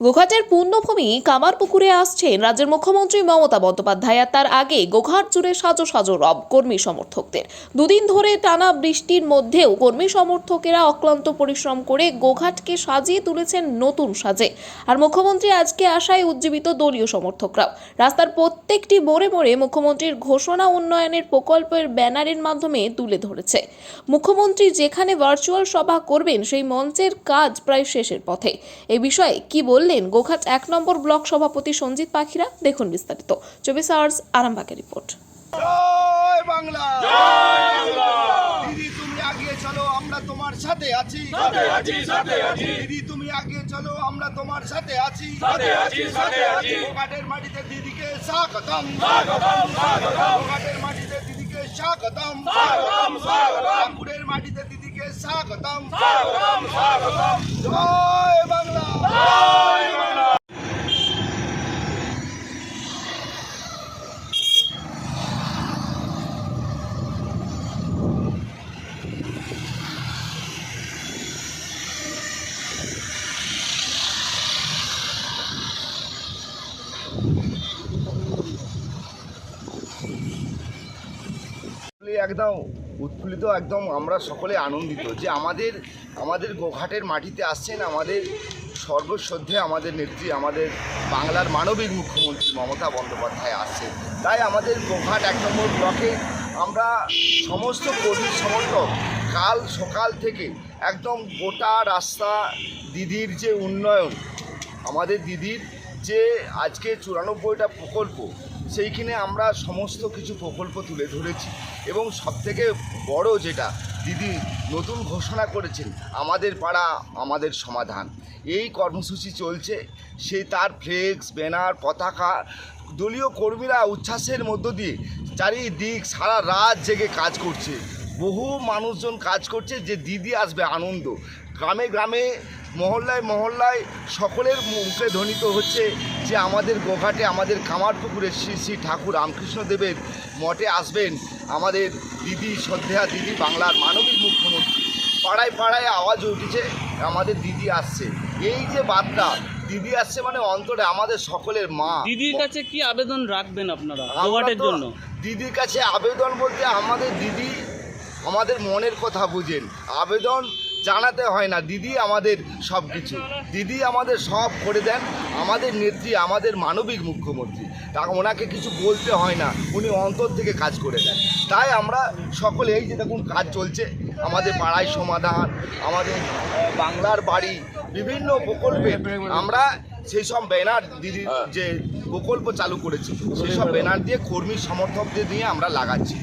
গোঘাটের পূর্ণভূমি কামারপুকুরে আসছেন রাজ্যের মুখ্যমন্ত্রী মমতা বন্দ্যোপাধ্যায় আর তার আগে গোঘাট জুড়ে সাজো সাজো রব কর্মী সমর্থকদের। দুদিন ধরে টানা বৃষ্টির মধ্যেও কর্মী সমর্থকেরা অক্লান্ত পরিশ্রম করে গোঘাটকে সাজিয়ে তুলেছেন নতুন সাজে। আর মুখ্যমন্ত্রী আজকে আসায় উজ্জীবিত দলীয় সমর্থকরাও। রাস্তার প্রত্যেকটি মোড়ে মোড়ে মুখ্যমন্ত্রীর ঘোষণা উন্নয়নের প্রকল্পের ব্যানারের মাধ্যমে তুলে ধরেছে। মুখ্যমন্ত্রী যেখানে ভার্চুয়াল সভা করবেন সেই মঞ্চের কাজ প্রায় শেষের পথে। এ বিষয়ে কি বললেন গোঘাট এক নম্বর ব্লক সভাপতি সঞ্জিত পাখিরা। দেখুন বিস্তারিত। চব্বিশ আওয়ার্স আরামবাগের রিপোর্ট। জয় বাংলা! দিদি তুমি আগিয়ে চলো আমরা তোমার সাথে আছি। সাথে আছি সাথে আছি। দিদি তুমি আগিয়ে চলো আমরা তোমার সাথে আছি। সাথে আছি সাথে আছি। ঘাটের মাটিতে দিদিকে স্বাগতম। স্বাগতম স্বাগতম। ঘাটের মাটিতে দিদিকে স্বাগতম। স্বাগতম স্বাগতম। রামপুরের মাটিতে দিদিকে স্বাগতম। স্বাগতম স্বাগতম। জয় বাংলা জয় বাংলা একদম উৎফুল্লিত, একদম আমরা সকলে আনন্দিত যে আমাদের আমাদের গোঘাটের মাটিতে আসছেন আমাদের সর্বশ্রদ্ধে আমাদের নেত্রী, আমাদের বাংলার মানবিক মুখ্যমন্ত্রী মমতা বন্দ্যোপাধ্যায় আসছেন। তাই আমাদের গোঘাট এক নম্বর ব্লকে আমরা সমস্ত কর্মী সমর্থক কাল সকাল থেকে একদম গোটা রাস্তা দিদির যে উন্নয়ন, আমাদের দিদির যে আজকে চুরানব্বইটা প্রকল্প সেইখানে আমরা সমস্ত কিছু প্রকল্প তুলে ধরেছি এবং সবথেকে বড় যেটা দিদি নতুন ঘোষণা করেছেন, আমাদের পাড়া, আমাদের সমাধান। এই কর্মসূচি চলছে, সে তার ফ্লেক্স ব্যানার পতাকা, দলীয় কর্মীরা উচ্ছ্বাসের মধ্য দিয়ে চারিদিক সারা রাত জেগে কাজ করছে। বহু মানুষজন কাজ করছে যে দিদি আসবে আনন্দ। গ্রামে গ্রামে মহল্লায় মহল্লায় সকলের মুখে ধ্বনিত হচ্ছে যে আমাদের গোঘাটে আমাদের কামারপুকুরের শ্রী শ্রী ঠাকুর রামকৃষ্ণদেবের মঠে আসবেন আমাদের দিদি শ্রদ্ধেয়া দিদি বাংলার মানবিক মুখ্যমন্ত্রী। পাড়ায় পাড়ায় আওয়াজ উঠেছে আমাদের দিদি আসছে। এই যে বার্তা দিদি আসছে মানে অন্তরে আমাদের সকলের মা। দিদির কাছে কি আবেদন রাখবেন আপনারা জন্য? দিদির কাছে আবেদন বলতে আমাদের দিদি আমাদের মনের কথা বুঝেন। আবেদন জানাতে হয় না। দিদি আমাদের সব কিছু দিদি আমাদের সব করে দেন। আমাদের নেত্রী, আমাদের মানবিক মুখ্যমন্ত্রী। তা ওনাকে কিছু বলতে হয় না। উনি অন্তর থেকে কাজ করে দেন। তাই আমরা সকলে, এই যে দেখুন কাজ চলছে, আমাদের পাড়ায় সমাধান, আমাদের বাংলার বাড়ি, বিভিন্ন প্রকল্পে আমরা সেই সব ব্যানার দিদি যে প্রকল্প চালু করেছি সেই সব ব্যানার দিয়ে কর্মী সমর্থকদের নিয়ে আমরা লাগাচ্ছি।